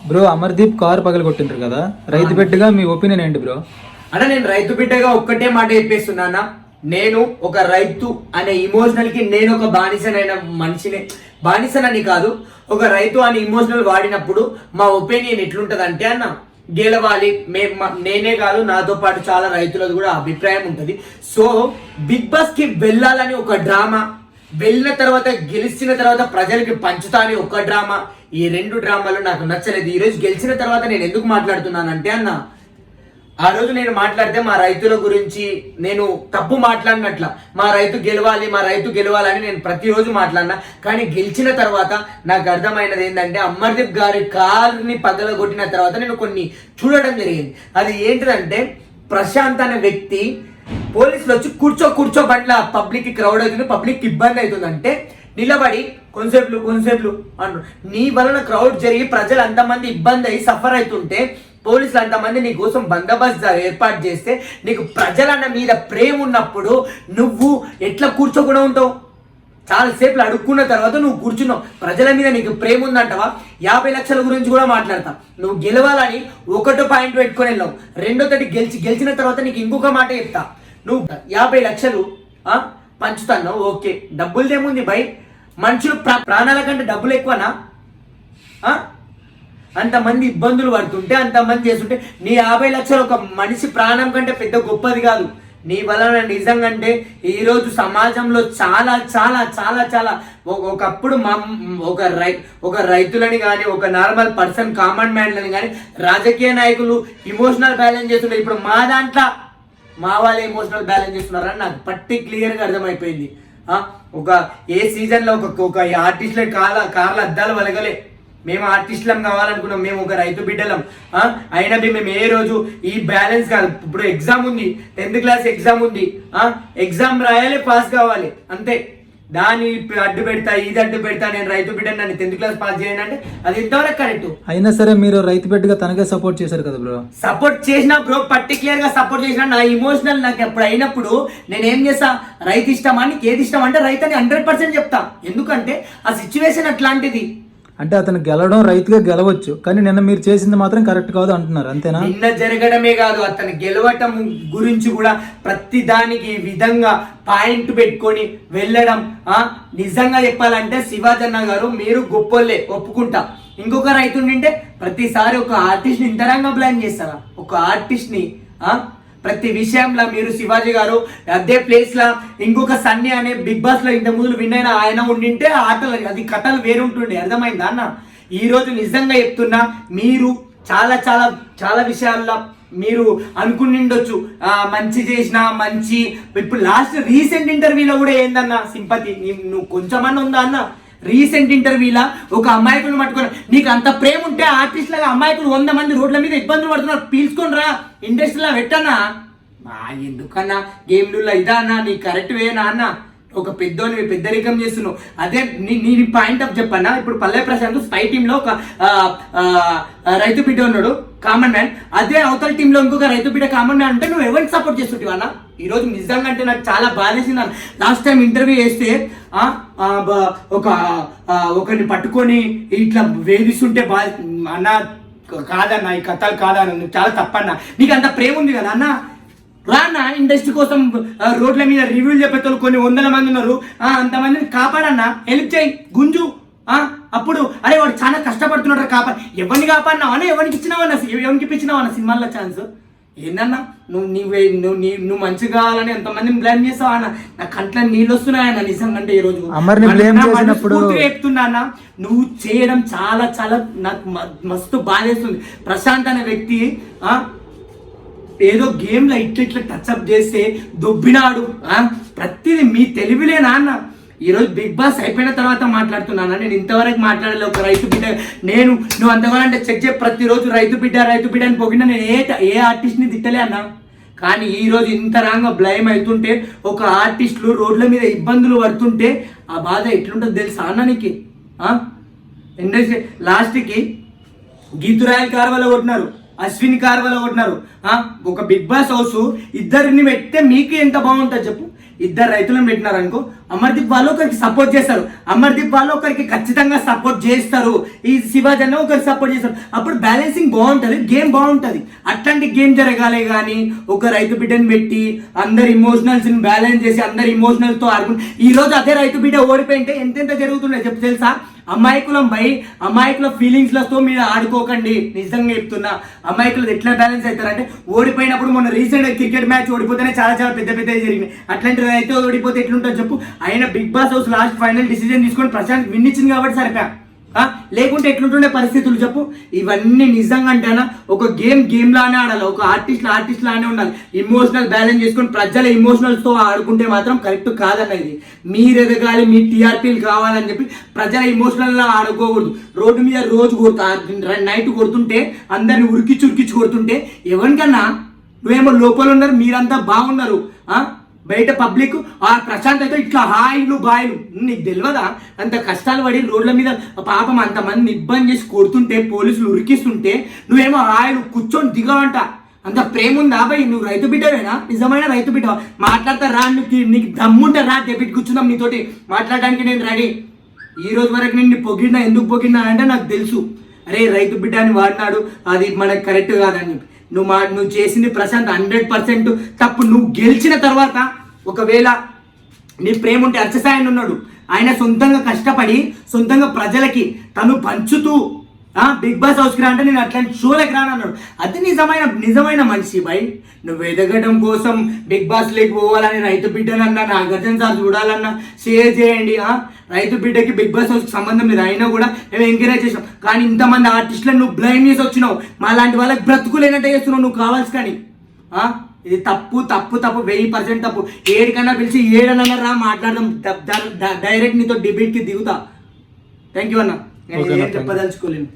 Bro Amardeep car పగల కొట్టిండ్రు కదా. రైతు బిడ్డగా మీ ఒపీనియన్ ఏంటి బ్రో అన్న నేను రైతు బిడ్డగా ఒక్కటే మాట చెప్పేస్తున్నానా నేను ఒక రైతు అనే ఇమోషనల్కి నేను ఒక బానిసనైన మనిషిని బానిసనని కాదు ఒక రైతు అనే ఇమోషనల్ వాడినప్పుడు మా ఒపీనియన్ ఎట్లుంటది అంటే అన్న గెలవాలి. మే మ- నేనే కాదు నాతో పాటు చాలా రైతులది కూడా అభిప్రాయం ఉంటుంది. సో బిగ్ బాస్కి వెళ్ళాలని ఒక డ్రామా వెళ్ళిన తర్వాత గెలిచిన తర్వాత ప్రజలకి పంచుతానే ఒక్క ఒక డ్రామా. ఈ రెండు డ్రామాలు నాకు నచ్చలేదు. ఈరోజు గెలిచిన తర్వాత నేను ఎందుకు మాట్లాడుతున్నానంటే అన్న ఆ రోజు నేను మాట్లాడితే మా రైతుల గురించి నేను తప్పు మాట్లాడినట్ల. మా రైతు గెలవాలి మా రైతు గెలవాలని నేను ప్రతిరోజు మాట్లాడినా. కానీ గెలిచిన తర్వాత నాకు అర్థమైనది ఏంటంటే అమర్దీప్ గారి కార్ని పగలగొట్టిన తర్వాత నేను కొన్ని చూడడం జరిగింది. అది ఏంటిదంటే ప్రశాంత్ అనే వ్యక్తి పోలీసులు వచ్చి కూర్చో కూర్చో బండ్ల పబ్లిక్ క్రౌడ్ అవుతుంది పబ్లిక్కి ఇబ్బంది అవుతుందంటే నిలబడి కొంతసేపులు కొంతసేపులు అంటారు నీ వలన క్రౌడ్ జరిగి ప్రజలు అంతమంది ఇబ్బంది అయ్యి సఫర్ అవుతుంటే పోలీసులు అంతమంది నీ కోసం బందోబస్తు ఏర్పాటు చేస్తే నీకు ప్రజలన్న మీద ప్రేమ ఉన్నప్పుడు నువ్వు ఎట్లా కూర్చోకుండా ఉంటావు? చాలాసేపు అడుక్కున్న తర్వాత నువ్వు కూర్చున్నావు. ప్రజల మీద నీకు ప్రేమ ఉందంటవా? యాభై లక్షల గురించి కూడా మాట్లాడతా. నువ్వు గెలవాలని ఒకటో పాయింట్ పెట్టుకొని వెళ్ళావు. రెండో తటి గెలిచి గెలిచిన తర్వాత నీకు ఇంకొక మాట చెప్తా. నువ్వు యాభై లక్షలు పంచుతాను ఓకే. డబ్బులదేముంది బై మనుషులు ప్రా- ప్రాణాల కంటే డబ్బులు ఎక్కువనా? అంతమంది ఇబ్బందులు పడుతుంటే అంతమంది చేస్తుంటే నీ యాభై లక్షలు ఒక మనిషి ప్రాణం కంటే పెద్ద గొప్పది కాదు. నీ వలన నిజంగా అంటే ఈరోజు సమాజంలో చాలా చాలా చాలా చాలా ఒకప్పుడు మా ఒక రై ఒక రైతులని కానీ ఒక నార్మల్ పర్సన్ కామన్ మ్యాన్లని కానీ రాజకీయ నాయకులు ఇమోషనల్ బ్యాలెన్స్ చేస్తుండే. ఇప్పుడు మా దాంట్లో మా వాళ్ళు ఎమోషనల్ బ్యాలెన్స్ చేస్తున్నారని నాకు పట్టి క్లియర్గా అర్థమైపోయింది. ఒక ఏ సీజన్లో ఒక ఒక ఆర్టిస్టుల కాల కార్ల అద్దాలు వలగలే. మేము ఆర్టిస్టులం కావాలనుకున్నాం మేము ఒక రైతు బిడ్డలం. అయినా మేము ఏ రోజు ఈ బ్యాలెన్స్ కాదు. ఇప్పుడు ఎగ్జామ్ ఉంది టెన్త్ క్లాస్ ఎగ్జామ్ ఉంది. ఎగ్జామ్ రాయాలి పాస్ కావాలి. అంతే. దాని అడ్డు పెడతా ఇది అడ్డు పెడతా నేను రైతు బిడ్డని నన్ను టెన్త్ క్లాస్ పాస్ చేయండి అంటే అది ఎంతవరకు కరెక్ట్ అయినా సరే మీరు రైతు బిడ్డగా తనకే సపోర్ట్ చేశారు కదా బ్రో సపోర్ట్ చేసిన బ్రో పర్టికులర్గా సపోర్ట్ చేసిన నా ఇమోషనల్ నాకు ఎప్పుడు అయినప్పుడు నేను ఏం చేస్తా? రైతు ఇష్టమా? నీకు ఏది ఇష్టం అంటే రైతు అని హండ్రెడ్ పర్సెంట్ చెప్తా. ఎందుకంటే ఆ సిచ్యువేషన్ అట్లాంటిది. అంటే అతను గెలవడం రైతుగా గెలవచ్చు కానీ నిన్న మీరు చేసింది మాత్రం కరెక్ట్ కాదు అంటున్నారు అంతేనా? నిన్న జరగడమే కాదు అతను గెలవటం గురించి కూడా ప్రతి దానికి ఈ విధంగా పాయింట్ పెట్టుకొని వెళ్ళడం ఆ? నిజంగా చెప్పాలంటే శివాజన్న గారు మీరు గొప్పోళ్ళే ఒప్పుకుంటా. ఇంకొక రైతు ఉండింటే ప్రతిసారి ఒక ఆర్టిస్ట్ని ఇంతరంగా ప్లాన్ చేస్తారా? ఒక ఆర్టిస్ట్ని ఆ? ప్రతి విషయంలో మీరు శివాజీ గారు అదే ప్లేస్లో ఇంకొక సన్నీ అనే బిగ్ బాస్లో ఇంత ముందు విన్ అయిన ఆయన ఉండింటే ఆటలు అది కథలు వేరుంటుండే. అర్థమైందా అన్న? ఈరోజు నిజంగా చెప్తున్నా మీరు చాలా చాలా చాలా విషయాల్లో మీరు అనుకునిండొచ్చు. మంచి చేసిన మంచి. ఇప్పుడు లాస్ట్ రీసెంట్ ఇంటర్వ్యూలో కూడా ఏందన్న సింపతి? నువ్వు కొంచెమన్నా ఉందా అన్న? రీసెంట్ ఇంటర్వ్యూలా? ఒక అమ్మాయికులు పట్టుకొని. నీకు అంత ప్రేమ ఉంటే ఆర్టిస్ట్ లాగా అమ్మాయికులు వంద మంది రోడ్ల మీద ఇబ్బందులు పడుతున్నారు. పీల్చుకొని రా. ఇండస్ట్రీలో పెట్టానా మా ఎందుకన్నా? గేమ్లలో ఇదా అన్న? నీ కరెక్ట్ వేనా అన్న? ఒక పెద్దోని పెద్దరికం చేస్తున్నావు. అదే నీ నీ పాయింట్ ఆఫ్ చెప్పన్నా? ఇప్పుడు పల్లె ప్రశాంత్ స్పై టీంలో ఒక రైతు బిడ్డ ఉన్నాడు కామన్ మ్యాన్. అదే అవతల టీంలో ఇంకొక రైతు బిడ్డ కామన్ మ్యాన్ అంటే నువ్వు ఎవరిని సపోర్ట్ చేస్తుంటావు అన్న? ఈ రోజు నిజంగా అంటే నాకు చాలా బాధేసింది లాస్ట్ టైం ఇంటర్వ్యూ చేస్తే ఒక ఒకరిని పట్టుకొని ఇట్లా వేధిస్తుంటే బా అన్న కాదన్న ఈ కథలు కాదన్న నువ్వు చాలా తప్పన్న. నీకు అంత ప్రేమ ఉంది కదా అన్న? రాన్న ఇండస్ట్రీ కోసం రోడ్ల మీద రివ్యూలు చెప్పేటోళ్ళు కొన్ని వందల మంది ఉన్నారు. అంతమందిని కాపాడన్న హెల్ప్ చేయి గుంజు. అప్పుడు అరే వాడు చాలా కష్టపడుతున్నాడు కాపాడు ఎవరిని కాపాడినావా? ఎవరికి ఇచ్చినావన్నా ఎవరికి ఇప్పించినావన్న సినిమాల్లో ఛాన్స్? ఏందన్నా? నువ్వు నీవే నువ్వు నీ నువ్వు మంచిగా కావాలని ఎంతమందిని బ్లేమ్ చేస్తావా అన్న? నా కంట్లో నీళ్ళు వస్తున్నాయన్న నిజంగా అంటే ఈ రోజు. చెప్తున్నా నువ్వు చేయడం చాలా చాలా నాకు మస్తు బాధేస్తుంది. ప్రశాంత్ అనే వ్యక్తి ఆ ఏదో గేమ్లో ఇట్లా ఇట్లా టచ్అప్ చేస్తే దొబ్బినాడు ఆ? ప్రతిదీ మీ తెలివిలేనా అన్న? ఈరోజు బిగ్ బాస్ అయిపోయిన తర్వాత మాట్లాడుతున్నాను? నేను ఇంతవరకు మాట్లాడలే ఒక రైతు బిడ్డ. నేను నువ్వు అంతగానంటే చెక్ చేయ. ప్రతిరోజు రైతు బిడ్డ రైతు బిడ్డ అని పొగిన నేను ఏ ఏ ఆర్టిస్ట్ని తిట్టలే అన్నా. కానీ ఈరోజు ఇంత రాంగా బ్లైమ్ అవుతుంటే ఒక ఆర్టిస్టులు రోడ్ల మీద ఇబ్బందులు పడుతుంటే ఆ బాధ ఎట్లుంటుంది తెలుసా అన్న నీకు? ఆ? ఇండస్ట్రీ లాస్ట్కి గీతురాయల్ కార్వలో కొట్టినారు. అశ్విన్ కార్వలో కొట్టినారు. ఒక బిగ్ బాస్ హౌస్ ఇద్దరిని పెడితే మీకు ఎంత బాగుంటుంది చెప్పు. ఇద్దరు రైతులను పెట్టినారు అనుకో అమర్దీప్ వాళ్ళు ఒకరికి సపోర్ట్ చేస్తారు. అమర్దీప్ వాళ్ళు ఒకరికి ఖచ్చితంగా సపోర్ట్ చేస్తారు. ఈ శివాజీ అన్న ఒకరికి సపోర్ట్ చేస్తారు. అప్పుడు బ్యాలెన్సింగ్ బాగుంటుంది గేమ్ బాగుంటుంది. అట్లాంటి గేమ్ జరగాలి కానీ ఒక రైతు బిడ్డని పెట్టి అందరి ఇమోషనల్స్ని బ్యాలెన్స్ చేసి అందరి ఇమోషనల్తో ఆడుకుని ఈరోజు అదే రైతు బిడ్డ ఓడిపోయింటే ఎంతెంత జరుగుతుండే చెప్పు తెలుసా? అమాయకులం భయ్ అమాయకుల ఫీలింగ్స్లతో మీరు ఆడుకోకండి. నిజంగా చెప్తున్నా. అమాయకులు ఎట్లా బ్యాలెన్స్ అవుతారంటే ఓడిపోయినప్పుడు మొన్న రీసెంట్ క్రికెట్ మ్యాచ్ ఓడిపోతేనే చాలా చాలా పెద్ద పెద్ద జరిగినాయి అట్లాంటిది అయితే ఓడిపోతే ఎట్లుంటుంది చెప్పు? ఆయన big boss house last final decision తీసుకొని ప్రశాంత్ విన్ ఇచ్చింది కాబట్టి సరిపా లేకుంటే ఎట్లుంటుండే పరిస్థితులు చెప్పు? ఇవన్నీ నిజంగా అంటేనా ఒక గేమ్ గేమ్ లానే ఆడాలి. ఒక ఆర్టిస్ట్ ఆర్టిస్ట్ లానే ఉండాలి. ఇమోషనల్ బ్యాలెన్స్ చేసుకొని ప్రజల ఇమోషనల్స్తో ఆడుకుంటే మాత్రం కరెక్ట్ కాదన్నది మీరు ఎదగాలి మీ టీఆర్పీలు కావాలని చెప్పి ప్రజల ఇమోషనల్ ఆడుకోకూడదు. రోడ్డు మీద రోజు కొడుతా నైట్ కొడుతుంటే అందరిని ఉరికిచ్చి ఉరికిచ్చి కొడుతుంటే ఎవరికన్నా నువ్వేమో లోపల ఉన్నారు మీరంతా బాగున్నారు. ఆ? బయట పబ్లిక్ ఆ ప్రశాంత్ అయితే ఇట్లా హాయిలు బాయిలు. నీకు తెలియదా అంత కష్టాలు పడి రోడ్ల మీద పాపం అంతమంది ఇబ్బంది చేసి కొడుతుంటే పోలీసులు ఉరికిస్తుంటే నువ్వేమో హాయిలు కూర్చొని దిగవంట. అంత ప్రేమ ఉందా భయ్? నువ్వు రైతు బిడ్డవేనా? నిజమైన రైతు బిడ్డ మాట్లాడతా రా నీకు నీకు దమ్ముంటే రా దెబ్బిట్ కూర్చుందాం నీతోటి. మాట్లాడడానికి నేను రెడీ ఈ రోజు వరకు నేను పొగిడినా ఎందుకు పొగిడినా అంటే నాకు తెలుసు. అరే రైతు బిడ్డ అని వాడినాడు అది మనకు కరెక్ట్ కాదని నువ్వు మా నువ్వు చేసింది ప్రశాంత్ హండ్రెడ్ పర్సెంట్ తప్పు. నువ్వు గెలిచిన తర్వాత ఒకవేళ నీ ప్రేమ ఉంటే అర్చసాయన్ ఉన్నాడు. ఆయన సొంతంగా కష్టపడి సొంతంగా ప్రజలకి తను పంచుతూ బిగ్ బాస్ హౌస్కి రా అంటే నేను అట్లాంటి షోలకు రాను అన్నాడు అది నిజమైన నిజమైన మనిషి బై. నువ్వు ఎదగడం కోసం బిగ్ బాస్ లేక్ పోవాలని రైతు బిడ్డనన్నా నాగార్జున సార్ చూడాలన్నా షేర్ చేయండి రైతు బిడ్డకి బిగ్ బాస్ హౌస్కి సంబంధం లేదు. అయినా కూడా మేము ఎంకరేజ్ చేసాం కానీ ఇంతమంది ఆర్టిస్టులను నువ్వు బ్లైమ్ చేసి వచ్చినావు. మా లాంటి వాళ్ళకి బ్రతుకులేనట్టు చేస్తున్నావు. నువ్వు కావాల్సి కానీ ఇది తప్పు తప్పు తప్పు వెయ్యి పర్సెంట్ తప్పు. ఏడికన్నా పిలిచి ఏడనన్నా రా మాట్లాడదాం. డైరెక్ట్ నీతో డిబేట్కి దిగుతా. థ్యాంక్ యూ అన్న. నేను ఏం. చెప్పదలుచుకోలేను.